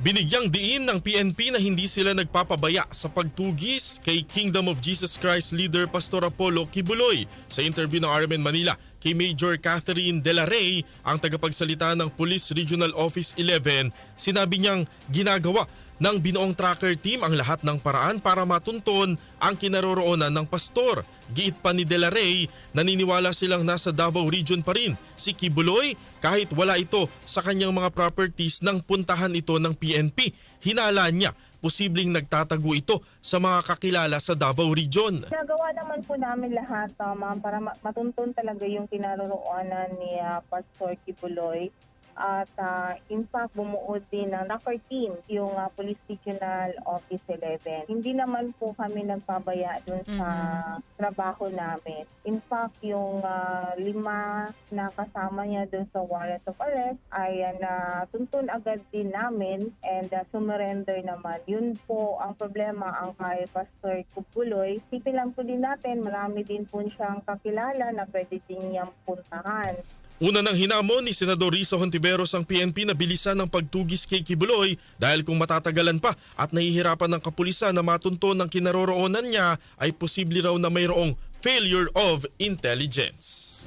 Binigyang diin ng PNP na hindi sila nagpapabaya sa pagtugis kay Kingdom of Jesus Christ leader Pastor Apollo Kibuloy. Sa interview ng RMN Manila kay Major Catherine De La Rey, ang tagapagsalita ng Police Regional Office 11, sinabi niyang ginagawa ng binuong tracker team ang lahat ng paraan para matunton ang kinaroroonan ng pastor. Giit pa ni De La Rey, naniniwala silang nasa Davao Region pa rin si Kibuloy kahit wala ito sa kanyang mga properties nang puntahan ito ng PNP. Hinala niya, posibleng nagtatago ito sa mga kakilala sa Davao Region. Nagawa naman po namin lahat, uh, ma'am, para ma- matuntun talaga yung kinaroroonan ni ah, Pastor Kibuloy. At ah, in fact, bumuo din ng NACOR team, yung ah, Police Regional Office 11. Hindi naman po kami nagpabaya dun sa trabaho namin. In fact, yung ah, lima na kasama niya dun sa warrant of arrest ay uh, natuntun agad din namin and uh, sumurrender naman. Yun po ang problema ang kay Pastor Kupuloy. Sipin lang po din natin, marami din po siyang kakilala na pwede din niyang puntahan. Una nang hinamon ni Senador Rizzo Hontiveros ang PNP na bilisan ng pagtugis kay Kibuloy dahil kung matatagalan pa at nahihirapan ng kapulisan na matunton ng kinaroroonan niya ay posible raw na mayroong failure of intelligence.